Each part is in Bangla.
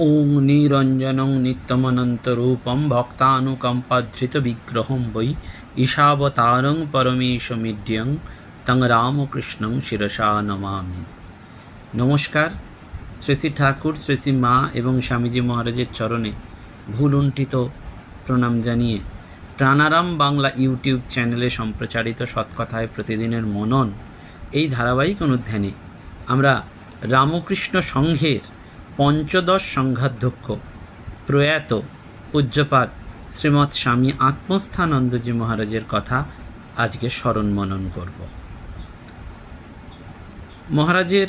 ఓం నిరంజనం నిత్యమనంతరూపం భక్తానుకంపాధృత విగ్రహం వై ঈশাবতারং পরমেশমিড্যং তং রামকৃষ্ণং শিরসা নমামি। নমস্কার, শ্রী ঠাকুর, শ্রী মা এবং স্বামীজি মহারাজের চরণে ভুলুণ্ঠিত প্রণাম জানিয়ে প্রাণারাম বাংলা ইউটিউব চ্যানেলে সম্প্রচারিত সৎকথায় প্রতিদিনের মনন এই ধারাবাহিক অনুধ্যানে আমরা রামকৃষ্ণ সংঘের পঞ্চদশ সংঘাধ্যক্ষ প্রয়াত পূজ্যপাত শ্রীমৎ স্বামী আত্মস্থানন্দজি মহারাজের কথা আজকে স্মরণ মনন করব। মহারাজের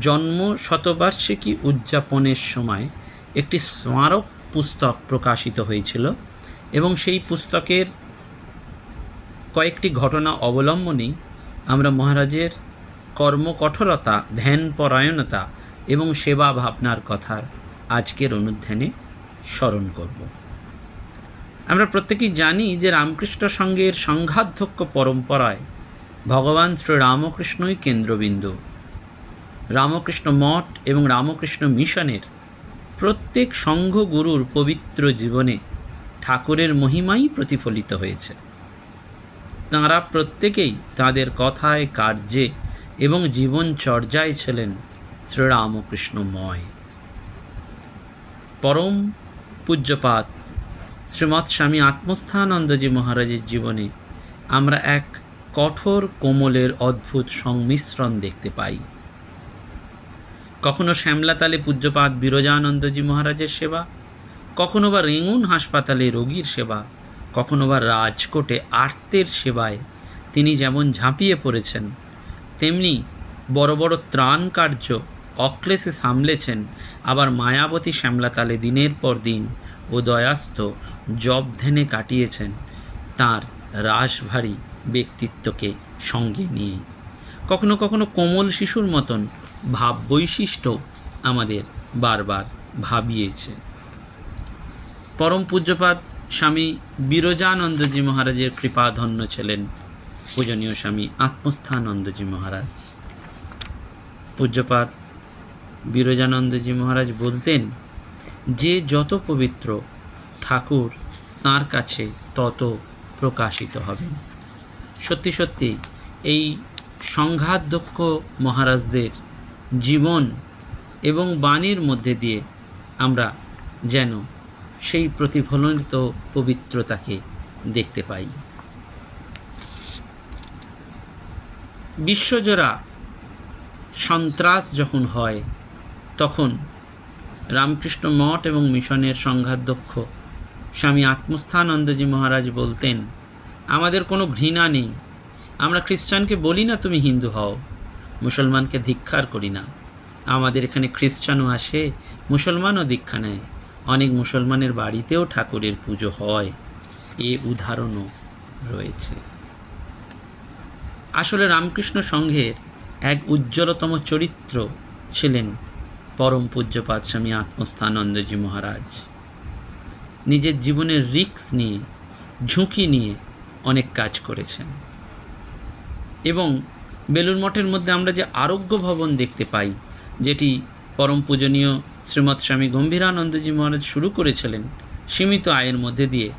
জন্ম শতবার্ষিকী উদযাপনের সময় একটি স্মারক পুস্তক প্রকাশিত হয়েছিল এবং সেই পুস্তকের কয়েকটি ঘটনা অবলম্বনেই আমরা মহারাজের কর্মকঠোরতা, ধ্যানপরায়ণতা এবং সেবা ভাবনার কথা আজকের অনুধ্যানে স্মরণ করব। আমরা প্রত্যেকেই জানি যে রামকৃষ্ণ সংঘের সংঘাধ্যক্ষ পরম্পরায় ভগবান শ্রী রামকৃষ্ণই কেন্দ্রবিন্দু। রামকৃষ্ণ মঠ এবং রামকৃষ্ণ মিশনের প্রত্যেক সংঘ গুরুর পবিত্র জীবনে ঠাকুরের মহিমাই প্রতিফলিত হয়েছে। তাঁরা প্রত্যেকেই তাদের কথায়, কার্যে এবং জীবনচর্যায় ছিলেন শ্রীরামকৃষ্ণময়। পরম পূজ্যপাত শ্রীমৎ স্বামী আত্মস্থানন্দজি মহারাজের জীবনে আমরা এক কঠোর কোমলের অদ্ভুত সংমিশ্রণ দেখতে পাই। কখনো শ্যামলাতালে পূজ্যপাত বিরজানন্দজি মহারাজের সেবা, কখনো বা রেঙুন হাসপাতালে রোগীর সেবা, কখনো বা রাজকোটে আর্তের সেবায় তিনি যেমন ঝাঁপিয়ে পড়েছেন, তেমনি বড় বড় ত্রাণ কার্য অক্লেশে সামলেছেন, আবার মায়াবতী শ্যামলাতালে দিনের পর দিন ও দয়াস্ত জব ধ্যানে কাটিয়েছেন তার রাশভারী ব্যক্তিত্বকে সঙ্গে নিয়ে। কখনো কখনো কোমল শিশুর মতন ভাব বৈশিষ্ট্য আমাদের বারবার ভাবিয়েছে। পরম পূজ্যপাত স্বামী বিরজানন্দজি মহারাজের কৃপাধন্য ছিলেন পূজনীয় স্বামী আত্মস্থানন্দজি মহারাজ। পূজ্যপাত বিরজানন্দজি মহারাজ বলতেন যে যত পবিত্র ঠাকুর তার কাছে তত প্রকাশিত হবেন সত্যি সত্যি, এই সংঘাতদক্ষ মহারাজদের জীবন এবং বাণীর মধ্যে দিয়ে আমরা যেন সেই প্রতিফলনিত পবিত্রতাকে দেখতে পাই। বিশ্বজোড়া সন্ত্রাস যখন হয়, তখন রামকৃষ্ণ মঠ এবং মিশনের সংঘাধ্যক্ষ। স্বামী আত্মস্থানন্দজি মহারাজ বলতেন, আমাদের কোনো ঘৃণা নেই। আমরা খ্রিস্টানকে বলি না তুমি হিন্দু হও। মুসলমানকে ধিক্ষার করি না। আমাদের এখানে খ্রিস্টানও আসে, মুসলমানও দীক্ষা নেয়। অনেক মুসলমানের বাড়িতেও ঠাকুরের পুজো হয়। এ উদাহরণও রয়েছে। আসলে রামকৃষ্ণ সংঘের এক উজ্জ্বলতম চরিত্র ছিলেন পরম পূজ্যপাত স্বামী আত্মস্থানন্দজি মহারাজ। নিজের জীবনের রিক্স নিয়ে, ঝুঁকি নিয়ে অনেক কাজ করেছেন। এবং বেলুর মঠের মধ্যে আমরা যে আরোগ্য ভবন দেখতে পাই, যেটি পরম পূজনীয় শ্রীমৎ স্বামী গম্ভীরানন্দজি মহারাজ শুরু করেছিলেন, সীমিত আয়ের মধ্যে দিয়ে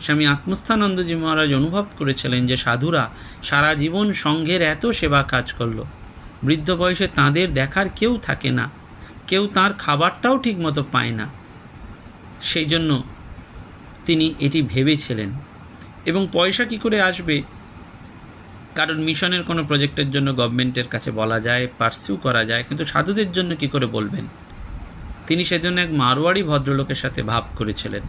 স্বামী আত্মস্থানন্দজি মহারাজ অনুভব করেছিলেন যে সাধুরা সারা জীবন সংঘের এত সেবা কাজ করল। বৃদ্ধ বয়সে তাদের দেখার কেউ থাকে না। কেউ তার খাবারটাও ঠিকমতো পায় না। সেই জন্য তিনি এটি ভেবেছিলেন। এবং পয়সা কি করে আসবে? কারণ মিশনের কোনো প্রজেক্টের জন্য গভর্নমেন্টের কাছে বলা যায়, পার্সিউ করা যায়, কিন্তু সাধুদের জন্য কি করে বলবেন? তিনি সেজন্য এক মারোয়াড়ি ভদ্রলোকের সাথে ভাব করেছিলেন।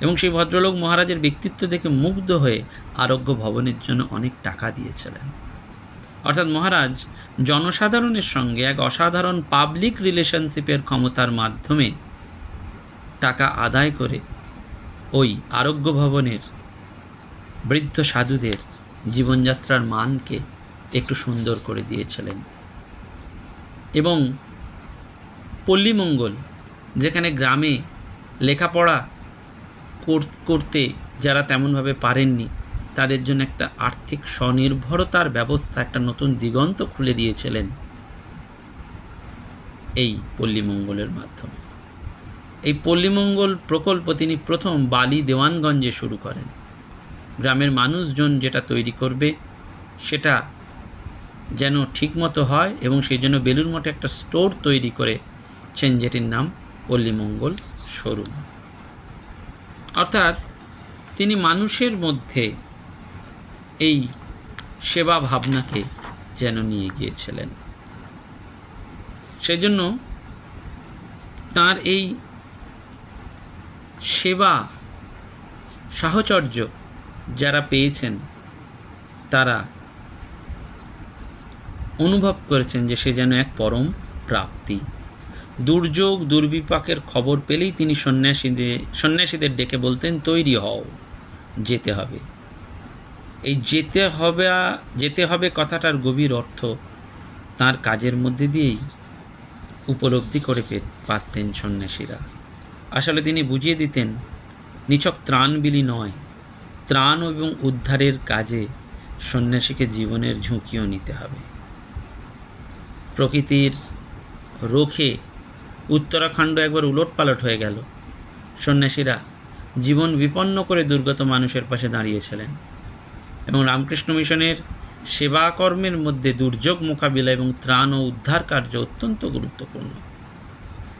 এবং সেই ভদ্রলোক মহারাজের ব্যক্তিত্ব দেখে মুগ্ধ হয়ে আরোগ্য ভবনের জন্য অনেক টাকা দিয়েছিলেন। অর্থাৎ মহারাজ, জনসাধারণের সঙ্গে এক অসাধারণ পাবলিক রিলেশনশিপের ক্ষমতার মাধ্যমে টাকা আদায় করে ওই আরোগ্য ভবনের বৃদ্ধ সাধুদের জীবনযাত্রার মানকে একটু সুন্দর করে দিয়েছিলেন। এবং পল্লীমঙ্গল যেখানে গ্রামে লেখাপড়া করতে যারা তেমনভাবে পারেননি তাদের জন্য একটা আর্থিক স্বনির্ভরতার ব্যবস্থা, একটা নতুন দিগন্ত খুলে দিয়েছিলেন এই পল্লীমঙ্গলের মাধ্যমে। এই পল্লীমঙ্গল প্রকল্প তিনি প্রথম বালি দেওয়ানগঞ্জে শুরু করেন। গ্রামের মানুষজন যেটা তৈরি করবে, সেটা যেন ঠিকমতো হয় এবং সেই জন্য বেলুর মঠে একটা স্টোর তৈরি করেছেন, যেটির নাম পল্লীমঙ্গল শোরুম। অর্থাৎ তিনি মানুষের মধ্যে এই সেবা ভাবনাকে যেন নিয়ে গিয়েছিলেন। সেজন্য তার এই সেবা সাহচর্য যারা পেয়েছেন, তারা অনুভব করেছেন যে সে যেন এক পরম প্রাপ্তি। দুর্যোগ, দুর্বিপাকের খবর পেলেই তিনি সন্ন্যাসীদের সন্ন্যাসীদের ডেকে বলতেন, তৈরি হও, যেতে হবে। এই যেতে হবে যেতে হবে কথাটার গভীর অর্থ তার কাজের মধ্যে দিয়েই উপলব্ধি করে পারতেন সন্ন্যাসীরা। আসলে তিনি বুঝিয়ে দিতেন, নিছক ত্রাণবিলি নয়, ত্রাণ এবং উদ্ধারের কাজে সন্ন্যাসীকে জীবনের ঝুঁকিও নিতে হবে। প্রকৃতির রোখে উত্তরাখণ্ড একবার উলটপালট হয়ে গেল। সন্ন্যাসীরা জীবন বিপন্ন করে দুর্গত মানুষের পাশে দাঁড়িয়েছিলেন এবং রামকৃষ্ণ মিশনের সেবা কর্মের মধ্যে দুর্যোগ মোকাবিলা এবং ত্রাণ ও উদ্ধার কার্য অত্যন্ত গুরুত্বপূর্ণ।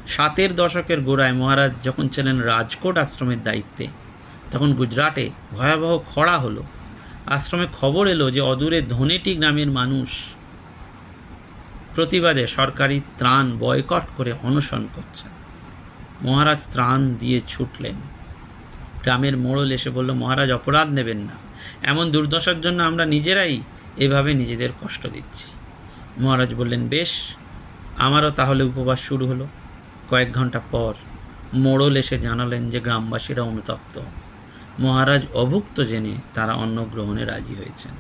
সাতের দশকের গোড়ায় মহারাজ যখন ছিলেন রাজকোট আশ্রমের দায়িত্বে, তখন গুজরাটে ভয়াবহ খরা হলো। আশ্রমে খবর এলো যে অদূরে ধনেটি গ্রামের মানুষ প্রতিবাদে সরকারি ত্রাণ বয়কট করে অনশন করছেন। মহারাজ ত্রাণ দিয়ে ছুটলেন। গ্রামের মোড়ল এসে বলল, মহারাজ, অপরাধ নেবেন না। এমন দুর্দশার জন্য আমরা নিজেরাই এভাবে নিজেদের কষ্ট দিচ্ছি। মহারাজ বললেন, বেশ, আমারও তাহলে উপবাস শুরু হলো। কয়েক ঘণ্টা পর মোড়ল এসে জানালেন যে গ্রামবাসীরা অনুতপ্ত। মহারাজ অভুক্ত জেনে তারা অন্ন গ্রহণে রাজি হয়েছেন।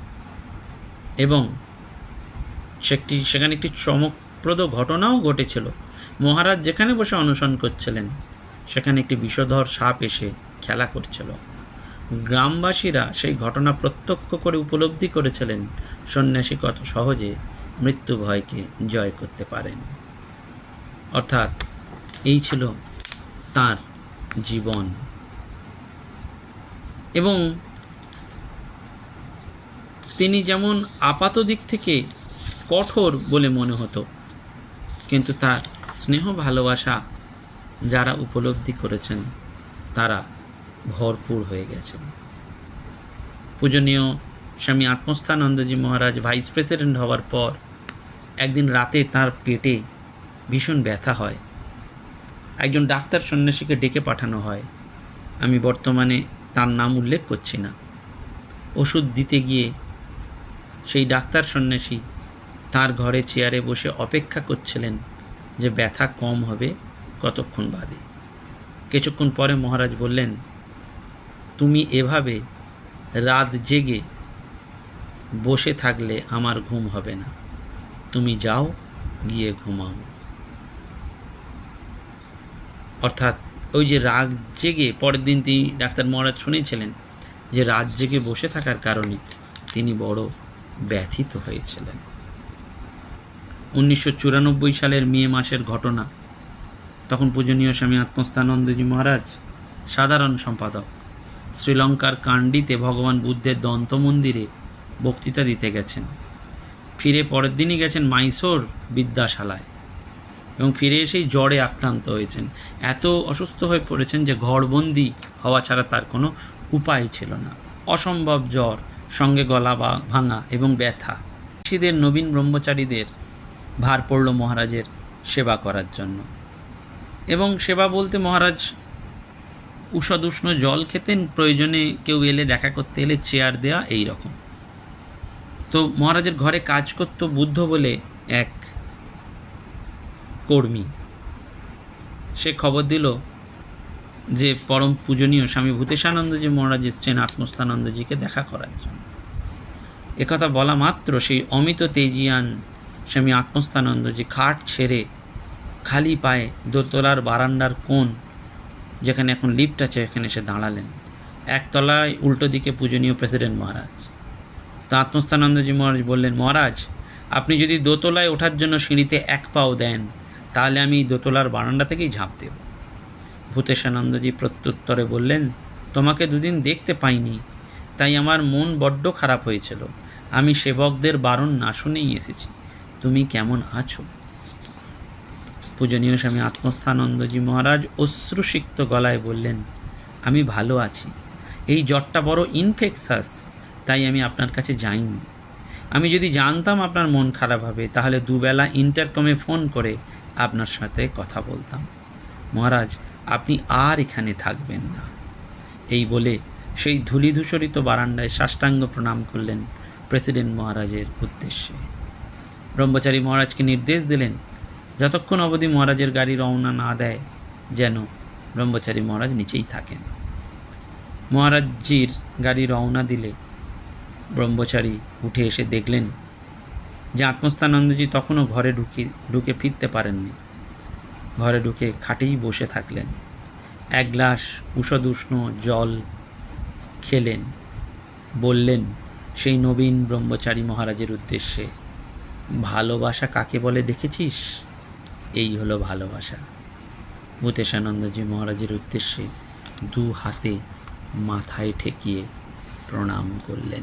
এবং সেটি সেখানে একটি চমকপ্রদ ঘটনাও ঘটেছিল। মহারাজ যেখানে বসে অনশন করছিলেন, সেখানে একটি বিষধর সাপ এসে খেলা করছিল। গ্রামবাসীরা সেই ঘটনা প্রত্যক্ষ করে উপলব্ধি করেছিলেন। সন্ন্যাসী কত সহজে মৃত্যু ভয়কে জয় করতে পারেন। অর্থাৎ এই ছিল তার জীবন। এবং তিনি যেমন আপাত দিক থেকে কঠোর বলে মনে হতো, কিন্তু তার স্নেহ ভালোবাসা যারা উপলব্ধি করেছেন, তারা ভরপুর হয়ে গেছেন পূজনীয় স্বামী আত্মস্থানন্দজি মহারাজ ভাইস প্রেসিডেন্ট হওয়ার পর একদিন রাতে তার পেটে ভীষণ ব্যথা হয়। একজন ডাক্তার সন্ন্যাসীকে ডেকে পাঠানো হয়। আমি বর্তমানে তার নাম উল্লেখ করছি না। ওষুধ দিতে গিয়ে সেই ডাক্তার সন্ন্যাসী তার ঘরে চেয়ারে বসে অপেক্ষা করছিলেন যে ব্যথা কম হবে কতক্ষণ বাদে। কিছুক্ষণ পরে মহারাজ বললেন তুমি এভাবে রাত জেগে বসে থাকলে আমার ঘুম হবে না। তুমি যাও, গিয়ে ঘুমাও। অর্থাৎ ওই যে রাগ জেগে, পরের দিন তিনি ডাক্তার মহারাজ শুনেছিলেন যে রাত জেগে বসে থাকার কারণে তিনি বড় ব্যথিত হয়েছিলেন। উনিশশো চুরানব্বই সালের মে মাসের ঘটনা, তখন পূজনীয় স্বামী আত্মস্থানন্দজি মহারাজ, সাধারণ সম্পাদক শ্রীলঙ্কার কান্ডিতে ভগবান বুদ্ধের দন্ত মন্দিরে বক্তৃতা দিতে গেছেন। ফিরে পরের দিনই গেছেন মাইসোর বিদ্যাশালায় এবং ফিরে এসেই জ্বরে আক্রান্ত হয়েছেন। এত অসুস্থ হয়ে পড়েছেন যে ঘরবন্দি হওয়া ছাড়া তার কোনো উপায় ছিল না। অসম্ভব জ্বর, সঙ্গে গলা বা ভাঙা এবং ব্যথা। ঋষিদের, নবীন ব্রহ্মচারীদের ভার পড়ল মহারাজের সেবা করার জন্য। এবং সেবা বলতে মহারাজ উষদুষ্ণ জল খেতেন প্রয়োজনে কেউ এলে দেখা করতে এলে চেয়ার দেওয়া এই রকম তো মহারাজের ঘরে কাজ করত বুদ্ধ বলে এক কর্মী। সে খবর দিল যে পরম পূজনীয় স্বামী ভূতেশানন্দজি মহারাজ এসছেন আত্মস্থানন্দজিকে দেখা করার জন্য। একথা বলা মাত্র সেই অমিত তেজিয়ান স্বামী আত্মস্থানন্দ যে খাট ছেড়ে খালি পায়ে দোতলার বারান্দার কোণ যেখানে এখন লিফট আছে, এখানে এসে দাঁড়ালেন। একতলায় উল্টো দিকে পূজনীয় প্রেসিডেন্ট মহারাজ। তা আত্মস্থানন্দজি মহারাজ বললেন, মহারাজ, আপনি যদি দোতলায় ওঠার জন্য সিঁড়িতে এক পাও দেন, তাহলে আমি দোতলার বারান্দা থেকেই ঝাঁপ দেব। ভূতেশানন্দজি প্রত্যুত্তরে বললেন, তোমাকে দুদিন দেখতে পাইনি, তাই আমার মন বড্ড খারাপ হয়েছিল। আমি সেবকদের বারণ না শুনেই এসেছি। তুমি কেমন আছো? পূজনীয় স্বামী আত্মস্থানন্দজি মহারাজ অশ্রুসিক্ত গলায় বললেন, আমি ভালো আছি। এই জ্বরটা বড় ইনফেকশাস তাই আমি আপনার কাছে যাইনি। আমি যদি জানতাম আপনার মন খারাপ হবে, তাহলে দুবেলা ইন্টারকমে ফোন করে আপনার সাথে কথা বলতাম। মহারাজ, আপনি আর এখানে থাকবেন না। এই বলে সেই ধূলিধূসরিত বারান্দায় সাষ্টাঙ্গ প্রণাম করলেন প্রেসিডেন্ট মহারাজের উদ্দেশ্যে। ব্রহ্মচারী মহারাজকে নির্দেশ দিলেন যতক্ষণ অবধি মহারাজের গাড়ি রওনা না দেয়, যেন ব্রহ্মচারী মহারাজ নিচেই থাকেন। মহারাজজির গাড়ি রওনা দিলে ব্রহ্মচারী উঠে এসে দেখলেন যে আত্মস্থানন্দজি তখনও ঘরে ঢুকে ঢুকে ফিরতে পারেননি। ঘরে ঢুকে খাটেই বসে থাকলেন। এক গ্লাস উষদুষ্ণ জল খেলেন। বললেন, সেই নবীন ব্রহ্মচারী মহারাজের উদ্দেশ্যে ভালোবাসা কাকে বলে দেখেছিস? এই হলো ভালোবাসা। ভূতেশানন্দজি মহারাজের উদ্দেশ্যে দু হাতে মাথায় ঠেকিয়ে প্রণাম করলেন।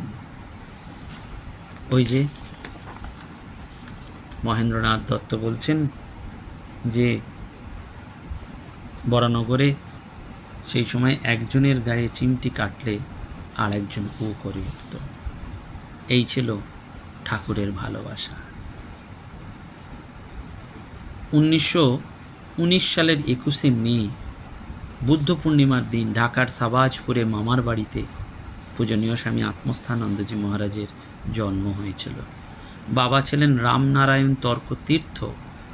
ওই যে মহেন্দ্রনাথ দত্ত বলছেন যে, বরানগরে সেই সময় একজনের গায়ে চিমটি কাটলে আর একজন ও করে উঠত। এই ছিল ঠাকুরের ভালোবাসা। উনিশশো উনিশ সালের একুশে মে, বুদ্ধ পূর্ণিমার দিন ঢাকার সাবাজপুরে মামার বাড়িতে পূজনীয় স্বামী আত্মস্থানন্দজি মহারাজের জন্ম হয়েছিল। বাবা ছিলেন রামনারায়ণ তর্ক তীর্থ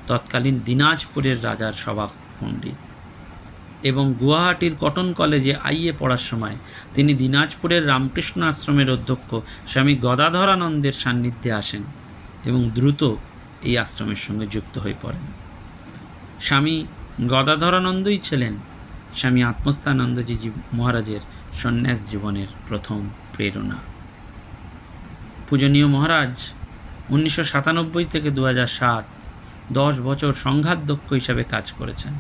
তৎকালীন দিনাজপুরের রাজার সভা পণ্ডিত এবং গুয়াহাটির কটন কলেজে আইএ পড়ার সময় তিনি দিনাজপুরের রামকৃষ্ণ আশ্রমের অধ্যক্ষ স্বামী গদাধরানন্দের সান্নিধ্যে আসেন এবং দ্রুত এই আশ্রমের সঙ্গে যুক্ত হয়ে পড়েন। স্বামী গদাধরানন্দই ছিলেন স্বামী আত্মস্থানন্দজি মহারাজের সন্ন্যাস জীবনের প্রথম প্রেরণা। পূজনীয় মহারাজ, উনিশশো সাতানব্বই থেকে দু হাজার সাত দশ বছর সংঘাধ্যক্ষ হিসাবে কাজ করেছেন।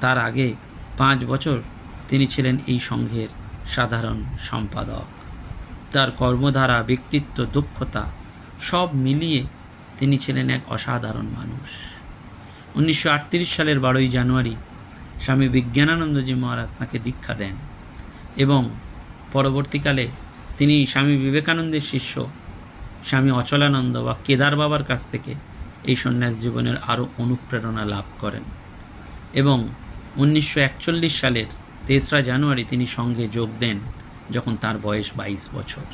তার আগে পাঁচ বছর তিনি ছিলেন এই সংঘের সাধারণ সম্পাদক। তার কর্মধারা, ব্যক্তিত্ব, দক্ষতা সব মিলিয়ে তিনি ছিলেন এক অসাধারণ মানুষ। উনিশশো আটত্রিশ সালের বারোই জানুয়ারি স্বামী বিজ্ঞানানন্দজি মহারাজ তাঁকে দীক্ষা দেন এবং পরবর্তীকালে তিনি স্বামী বিবেকানন্দের শিষ্য, স্বামী অচলানন্দ বা কেদার বাবার কাছ থেকে এই সন্ন্যাস জীবনের আরও অনুপ্রেরণা লাভ করেন এবং উনিশশো একচল্লিশ সালের তেসরা জানুয়ারি তিনি সঙ্গে যোগ দেন যখন তার বয়স বাইশ বছর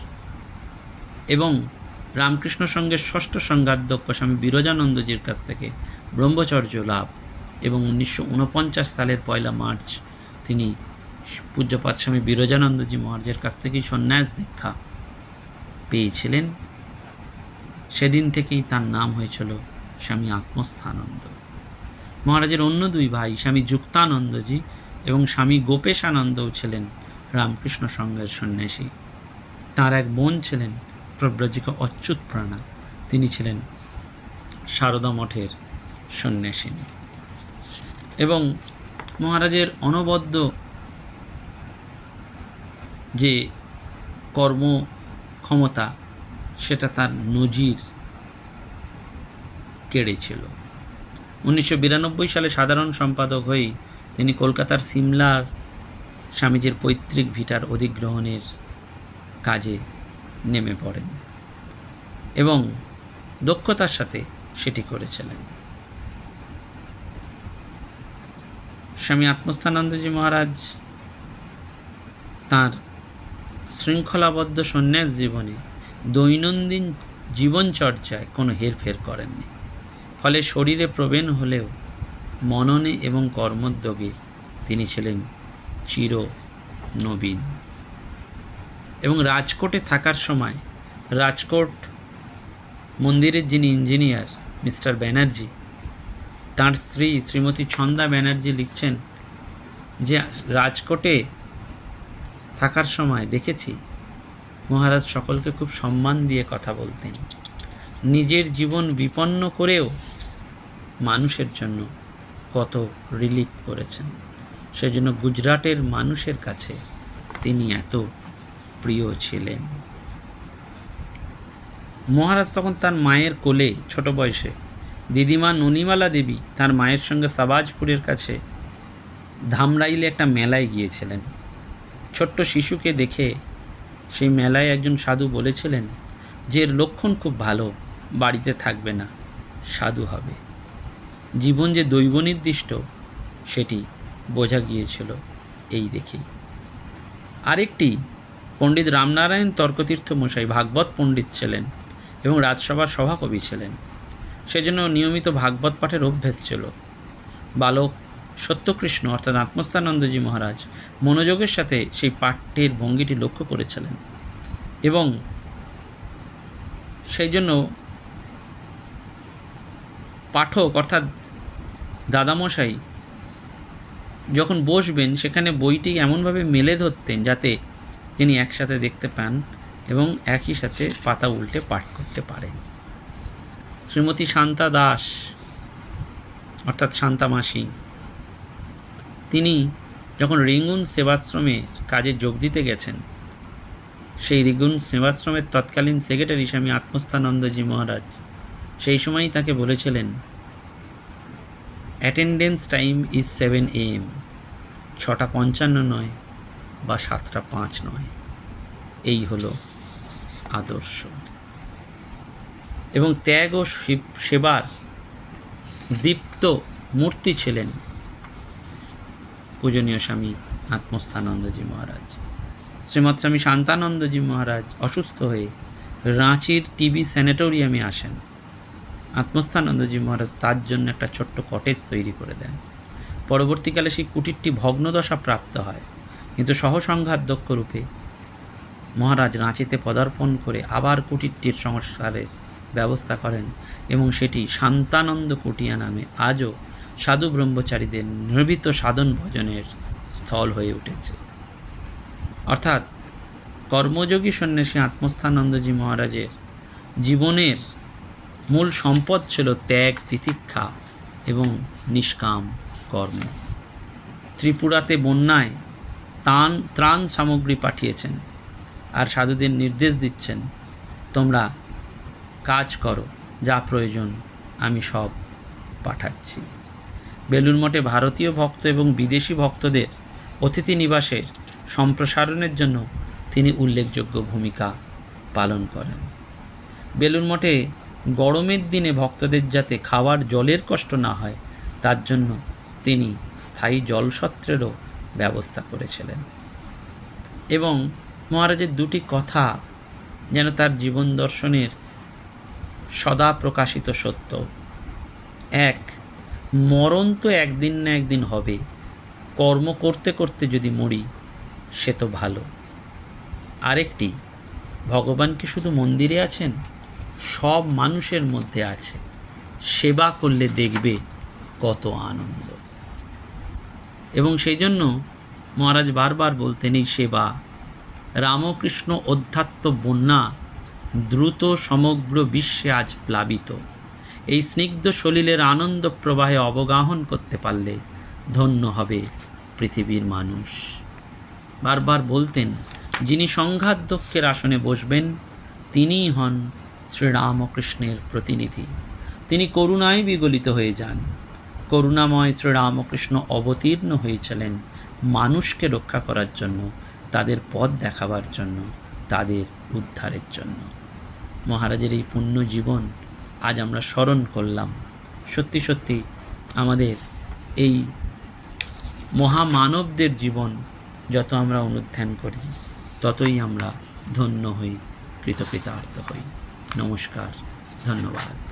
এবং রামকৃষ্ণ সঙ্গের ষষ্ঠ সংঘাধ্যক্ষ স্বামী বিরজানন্দজির কাছ থেকে ব্রহ্মচর্য লাভ এবং উনিশশো উনপঞ্চাশ সালের পয়লা মার্চ তিনি পূজ্যপাত স্বামী বিরজানন্দজি মহারাজের কাছ থেকেই সন্ন্যাস দীক্ষা পেয়েছিলেন। সেদিন থেকেই তার নাম হয়েছিল স্বামী আত্মস্থানন্দ। মহারাজের অন্য দুই ভাই স্বামী যুক্তানন্দজি এবং স্বামী গোপেশানন্দও ছিলেন রামকৃষ্ণ সংঘের সন্ন্যাসী। তার এক বোন ছিলেন প্রব্রজিকা অচ্যুত প্রাণা। তিনি ছিলেন সারদা মঠের সন্ন্যাসিনী। এবং মহারাজের অনবদ্য যে কর্ম ক্ষমতা সেটা তার নজির কেড়েছিল উনিশশো বিরানব্বই সালে সাধারণ সম্পাদক হয়েই তিনি কলকাতার সিমলার স্বামীজির পৈতৃক ভিটার অধিগ্রহণের কাজে নেমে পড়েন এবং দক্ষতার সাথে সেটি করেছিলেন। স্বামী আত্মস্থানন্দজি মহারাজ তার শৃঙ্খলাবদ্ধ সন্ন্যাস জীবনে দৈনন্দিন জীবনচর্চায় কোনো হেরফের করেননি। ফলে শরীরে প্রবীণ হলেও মননে এবং কর্মোদ্যোগে তিনি ছিলেন চির নবীন এবং রাজকোটে থাকার সময় রাজকোট মন্দিরের যিনি ইঞ্জিনিয়ার মিস্টার ব্যানার্জি, তার স্ত্রী শ্রীমতী ছন্দা ব্যানার্জি লিখছেন যে, রাজকোটে থাকার সময় দেখেছি মহারাজ সকলকে খুব সম্মান দিয়ে কথা বলতেন। নিজের জীবন বিপন্ন করেও মানুষের জন্য কত রিলিফ করেছেন। সেজন্য গুজরাটের মানুষের কাছে তিনি এত প্রিয় ছিলেন। মহারাজ তখন তার মায়ের কোলে, ছোট বয়সে, দিদিমা ননিমালা দেবী তার মায়ের সঙ্গে সাবাজপুরের কাছে ধামরাইলে একটা মেলায় গিয়েছিলেন। ছোট্ট শিশুকে দেখে সেই মেলায় একজন সাধু বলেছিলেন যে, এর লক্ষণ খুব ভালো, বাড়িতে থাকবে না, সাধু হবে। জীবন যে দৈব নির্দিষ্ট সেটি বোঝা গিয়েছিল এই দেখেই। আরেকটি পণ্ডিত রামনারায়ণ তর্কতীর্থ মশাই ভাগবত পণ্ডিত ছিলেন এবং রাজসভার সভাকবি ছিলেন। সেজন্য নিয়মিত ভাগবত পাঠের অভ্যেস ছিল। বালক সত্যকৃষ্ণ অর্থাৎ আত্মস্থানন্দজি মহারাজ মনোযোগের সাথে সেই পাঠ্যের ভঙ্গিটি লক্ষ্য করেছিলেন এবং সেই জন্য পাঠক অর্থাৎ দাদামশাই যখন বসবেন সেখানে বইটি এমনভাবে মেলে ধরতেন যাতে তিনি একসাথে দেখতে পান এবং একই সাথে পাতা উল্টে পাঠ করতে পারেন। শ্রীমতী শান্তা দাস, অর্থাৎ শান্তা মাসি, তিনি যখন রিঙ্গুন সেবাশ্রমে কাজে যোগ দিতে গেছেন, সেই রিগুন সেবাশ্রমের তৎকালীন সেক্রেটারি স্বামী আত্মস্থানন্দজি মহারাজ সেই সময়ই তাকে বলেছিলেন attendance time is seven AM ছটা পঞ্চান্ন নয়। বা সাতটা পাঁচ নয়। এই হলো আদর্শ। এবং ত্যাগ ও সেবার দীপ্ত মূর্তি ছিলেন পূজনীয় স্বামী আত্মস্থানন্দজি মহারাজ। শ্রীমৎ স্বামী শান্তানন্দজি মহারাজ অসুস্থ হয়ে রাঁচির টিবি স্যানিটোরিয়ামে আসেন। আত্মস্থানন্দজি মহারাজ তার জন্য একটা ছোট্ট কটেজ তৈরি করে দেন। পরবর্তীকালে সেই কুটিরটি ভগ্নদশা প্রাপ্ত হয়। কিন্তু সহসংঘাধ্যক্ষ রূপে মহারাজ রাঁচিতে পদার্পণ করে আবার কুটিরটির সংস্কারের ব্যবস্থা করেন এবং সেটি শান্তানন্দ কুটিয়া নামে আজও সাধু ব্রহ্মচারীদের নির্ভীত সাধন ভজনের স্থল হয়ে উঠেছে। অর্থাৎ কর্মযোগী সন্ন্যাসী আত্মস্থানন্দজি মহারাজের জীবনের মূল সম্পদ ছিল ত্যাগ, তিতিক্ষা এবং নিষ্কাম কর্ম। ত্রিপুরাতে বন্যায় তান ত্রাণ সামগ্রী পাঠিয়েছেন আর সাধুদের নির্দেশ দিচ্ছেন, তোমরা কাজ করো, যা প্রয়োজন, আমি সব পাঠাচ্ছি। বেলুর মঠে ভারতীয় ভক্ত এবং বিদেশি ভক্তদের অতিথি নিবাসের সম্প্রসারণের জন্য তিনি উল্লেখযোগ্য ভূমিকা পালন করেন। বেলুর মঠে গরমের দিনে ভক্তদের যাতে খাওয়ার জলের কষ্ট না হয়, তার জন্য তিনি স্থায়ী জলসত্রেরও ব্যবস্থা করেছিলেন। এবং মহারাজের দুটি কথা যেন তার জীবন দর্শনের সদা প্রকাশিত সত্য। এক, মরণ তো একদিন না একদিন হবে। কর্ম করতে করতে যদি মরি, সে তো ভালো। আরেকটি, ভগবান কি শুধু মন্দিরে আছেন? সব মানুষের মধ্যে আছে। সেবা করলে দেখবে কত আনন্দ। এবং সেই জন্য মহারাজ বারবার বলতেন, এই সেবা রামকৃষ্ণ অধ্যাত্ম বন্যা দ্রুত সমগ্র বিশ্বে আজ প্লাবিত। এই স্নিগ্ধ সলিলের আনন্দ প্রবাহে অবগাহন করতে পারলে ধন্য হবে পৃথিবীর মানুষ। বারবার বলতেন, যিনি সংঘাধ্যক্ষের আসনে বসবেন, তিনিই হন শ্রীরামকৃষ্ণের প্রতিনিধি। তিনি করুণায় বিগলিত হয়ে যান। করুণাময় শ্রীরামকৃষ্ণ অবতীর্ণ হয়েছিলেন মানুষকে রক্ষা করার জন্য, তাদের পথ দেখাবার জন্য, তাদের উদ্ধারের জন্য। মহারাজের এই পুণ্য জীবন আজ আমরা স্মরণ করলাম। সত্যি সত্যি আমাদের এই মহামানবদের জীবন যত আমরা অনুধ্যান করি, ততই আমরা ধন্য হই, কৃতকৃতার্থ হই। নমস্কার, ধন্যবাদ।